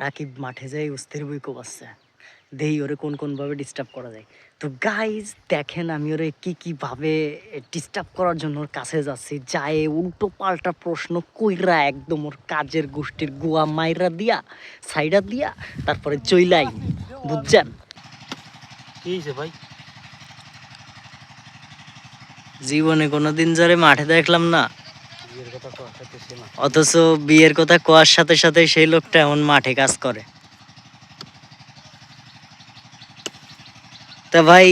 রাকিব মাঠে যাই অস্থির বই কোবাচ্ছে। দেই ওরে কোন কোন ভাবে ডিস্টার্ব করা যায়। তো গাইজ দেখেন আমি ওরে কি কি ভাবে ডিস্টার্ব করার জন্য ওর কাছে যাচ্ছি। যায় উল্টো পাল্টা প্রশ্ন কইরা একদম ওর কাজের গোষ্ঠীর গোয়া মাইরা দিয়া সাইডা দিয়া তারপরে চইলাই। বুঝছেন? কি ভাই? জীবনে কোনোদিন যারে মাঠে দেখলাম না অথচ বিয়ের কথা কোয়ার সাথে সাথে সেই লোকটা এমন মাঠে কাজ করে। তা ভাই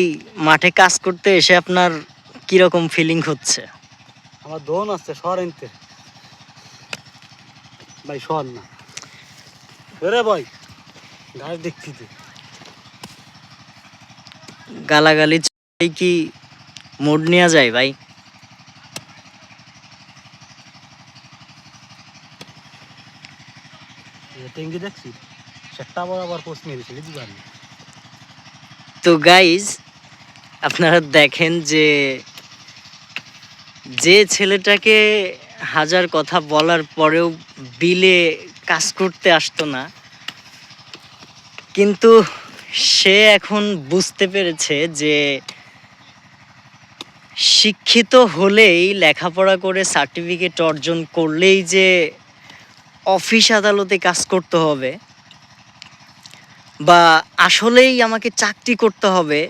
মাঠে কাজ করতে এসে আপনার কীরকম ফিলিং হচ্ছে? আমার দোন আছে সর এনতে ভাই সর না। রে ভাই গাছ দেখছি তুই গালাগালি কি মুড নেওয়া যায় ভাই? টেঙ্গি দেখছি, সেটা বড় আবার পোস্ট মেরেছিল তো গাইজ আপনারা দেখেন যে যে ছেলেটাকে হাজার কথা বলার পরেও বিলে কাজ করতে আসতো না, কিন্তু সে এখন বুঝতে পেরেছে যে, শিক্ষিত হলেই লেখাপড়া করে সার্টিফিকেট অর্জন করলেই যে অফিস আদালতে কাজ করতে হবে বা আসলেই আমাকে চাকরি করতে হবে,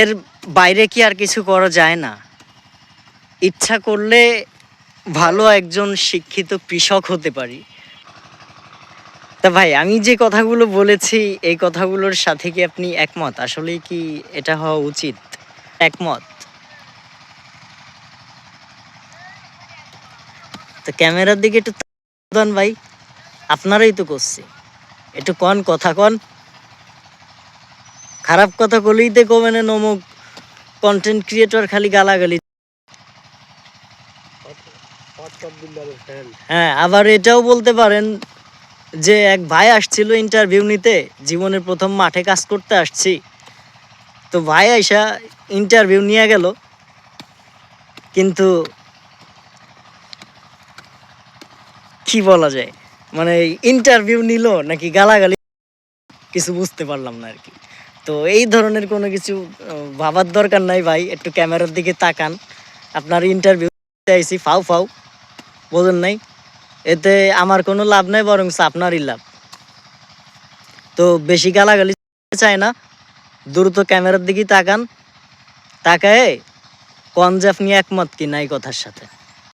এর বাইরে কি আর কিছু করা যায় না। ইচ্ছা করলে ভালো একজন শিক্ষিত কৃষক হতে পারি। তা ভাই, আমি যে কথাগুলো বলেছি, এই কথাগুলোর সাথে কি আপনি একমত? আসলেই কি এটা হওয়া উচিত? একমত? তো ক্যামেরার দিকে একটু দেন ভাই। আপনারাই তো করছে। একটু কন, কথা কন। খারাপ কথা বলেই তো কমেনে নমুক। কন্টেন্ট ক্রিয়েটর খালি গালাগালি। হ্যাঁ আবার এটাও বলতে পারেন যে এক ভাই আসছিল ইন্টারভিউ নিতে। জীবনের প্রথম মাঠে কাজ করতে আসছি। তো ভাই আইসা ইন্টারভিউ নিয়ে গেল। কিন্তু কি বলা যায়? মানে ইন্টারভিউ নিল নাকি গালাগালি? কিছু বুঝতে পারলাম না আর কি তো এই ধরনের কোনো কিছু ভাবার দরকার নাই ভাই, একটু ক্যামেরার দিকে তাকান। আপনার ইন্টারভিউ আইসি ফাউ ফাউ, বোঝেন নাই। এতে আমার কোনো লাভ নাই, বরং আপনারই লাভ। তো বেশি গালাগালি চায় না, দ্রুত ক্যামেরার দিকে তাকান। তাকায় কন যে আপনি একমত কি নাই কথার সাথে?